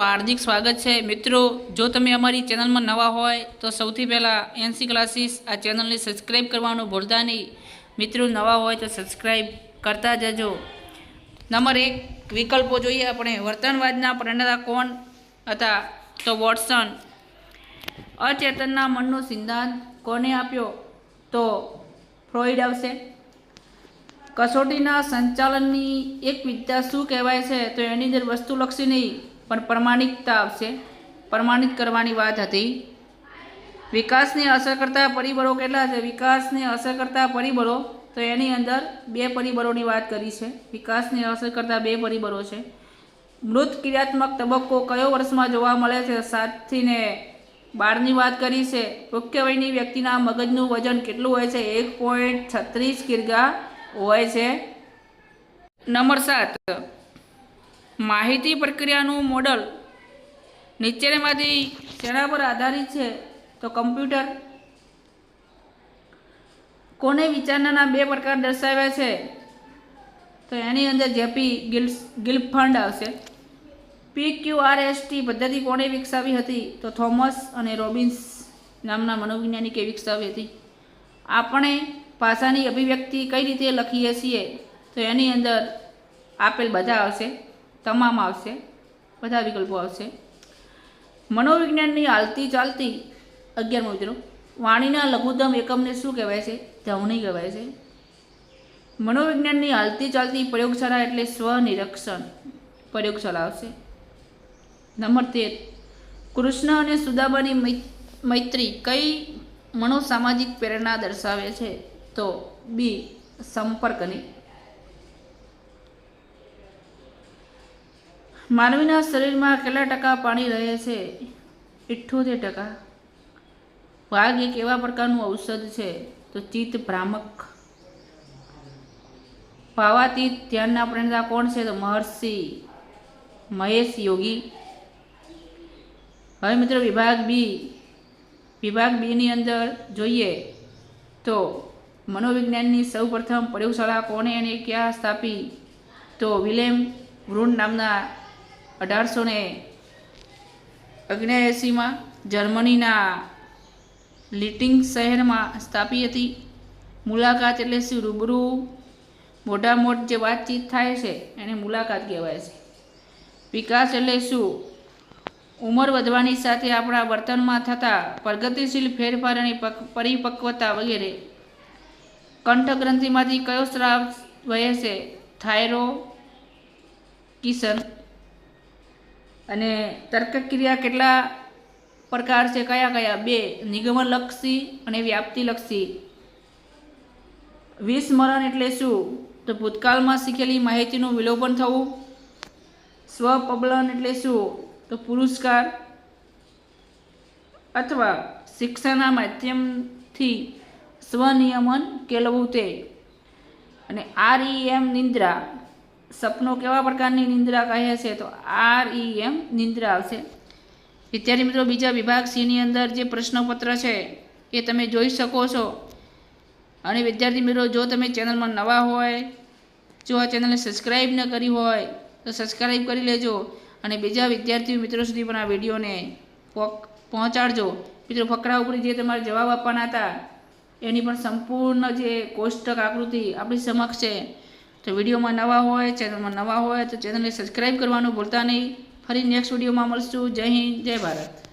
હાર્દિક સ્વાગત છે. મિત્રો, જો તમે અમારી ચેનલમાં નવા હોય, તો સૌથી પહેલાં એનસી ક્લાસીસ આ ચેનલને સબસ્ક્રાઈબ કરવાનું ભૂલતા નહીં. મિત્રો, નવા હોય તો સબસ્ક્રાઈબ કરતા જજો. નંબર એક વિકલ્પો જોઈએ આપણે. વર્તનવાદના પ્રણેતા કોણ હતા? તો વોટસન. અચેતનના મનનો સિદ્ધાંત કોને આપ્યો? તો ફ્રોઈડ આવશે. કસોટીના સંચાલનની એક વિદ્યા શું કહેવાય છે? તો એની અંદર વસ્તુલક્ષી નહીં. પણ પ્રમાણિકતા આવશે. પ્રમાણિત કરવાની વાત હતી. વિકાસને અસર કરતા પરિબળો કેટલા છે? વિકાસને અસર કરતા પરિબળો, તો એની અંદર બે પરિબળોની વાત કરી છે. વિકાસને અસર કરતા બે પરિબળો છે. મૃત ક્રિયાત્મક તબક્કો કયો વર્ષમાં જોવા મળે છે? સાતથી ને બારની વાત કરી છે. મુખ્ય વયની વ્યક્તિના મગજનું વજન કેટલું હોય છે? એક પોઈન્ટ છત્રીસ કિર્ગા હોય છે. નંબર સાત. માહિતી પ્રક્રિયાનું મોડલ નીચેનામાંથી શેના પર આધારિત છે, તો કમ્પ્યુટર. કોને વિચારણાના બે પ્રકાર દર્શાવ્યા છે, તો એની અંદર જેપી ગિલ્સ, ગિલ્ફ ફંડ આવશે. P Q R S T પદ્ધતિ કોણે વિકસાવી હતી, તો થોમસ અને રોબિન્સ નામના મનોવૈજ્ઞાનિકે વિકસાવી હતી. આપણે ભાષાની અભિવ્યક્તિ કઈ રીતે લખીએ છીએ, તો એની અંદર આપેલ બધા આવશે. તમામ આવશે. બધા વિકલ્પો આવશે. મનોવિજ્ઞાનની હાલતી ચાલતી અગિયારમો મિત્રો વાણીના લઘુત્તમ એકમને શું કહેવાય છે? ધવણી કહેવાય છે. મનોવિજ્ઞાનની હાલતી ચાલતી પ્રયોગશાળા એટલે સ્વનિરીક્ષણ પ્રયોગશાળા આવશે. નંબર તેર. કૃષ્ણ અને સુદામાની મૈ- મૈત્રી કઈ મનોસામાજિક પ્રેરણા દર્શાવે છે? તો બી, સંપર્કની. માનવીના શરીરમાં કેટલા ટકા પાણી રહે છે? ઇઠ્ઠોતેર ટકા. વાઘ એક એવા પ્રકારનું ઔષધ છે, તો ચિત્ત ભ્રામક. ભાવાતીત ધ્યાનના પ્રેરણા કોણ છે? તો મહર્ષિ મહેશ યોગી. હવે મિત્રો વિભાગ બી. વિભાગ બીની અંદર જોઈએ તો મનોવિજ્ઞાનની સૌપ્રથમ પ્રયોગશાળા કોણે અને ક્યાં સ્થાપી? તો વિલેમ વૃણ નામના અઢારસો ને ઓગણએંસીમાં જર્મનીના લિટિંગ શહેરમાં સ્થાપી હતી. મુલાકાત એટલે શું? રૂબરૂ મોટા મોટ જે વાતચીત થાય છે, એને મુલાકાત કહેવાય છે. વિકાસ એટલે શું? ઉંમર વધવાની સાથે આપણા વર્તનમાં થતા પ્રગતિશીલ ફેરફાર અને પરિપક્વતા વગેરે. કંઠગ્રંથિમાંથી કયો સ્રાવ વહે છે? થાયરો, કિશન અને તર્કક્રિયા કેટલા પ્રકાર છે? કયા કયા? બે નિગમનલક્ષી અને વ્યાપ્તિલક્ષી. વિસ્મરણ એટલે શું? તો ભૂતકાળમાં શીખેલી માહિતીનું વિલોપન થવું. સ્વપબલન એટલે શું? તો પુરસ્કાર. અથવા શિક્ષાના માધ્યમથી સ્વનિયમન કેળવવું તે. અને આર ઈ એમ નિંદ્રા. સપનો કેવા પ્રકારની નિંદ્રા કહે છે તો આર ઈ એમ નિંદ્રા આવશે. વિદ્યાર્થી મિત્રો, બીજા વિભાગ સીની અંદર જે પ્રશ્નપત્ર છે એ તમે જોઈ શકો છો. અને વિદ્યાર્થી મિત્રો, જો તમે ચેનલમાં નવા હોય, જો આ ચેનલને સબસ્ક્રાઈબ ન કરી હોય, તો સબસ્ક્રાઈબ કરી લેજો. અને બીજા વિદ્યાર્થી મિત્રો સુધી પણ આ વિડીયોને પહોંચાડજો. મિત્રો, ફકરા ઉપર જે તમારે જવાબ આપવાના હતા, એની પણ સંપૂર્ણ જે કોષ્ટક આકૃતિ આપણી સમક્ષ છે. તો વિડીયોમાં નવા હોય, ચેનલમાં નવા હોય, તો ચેનલને સબસ્ક્રાઈબ કરવાનું ભૂલતા નહીં. ફરી નેક્સ્ટ વિડીયોમાં મળશું. જય હિન્દ, જય ભારત.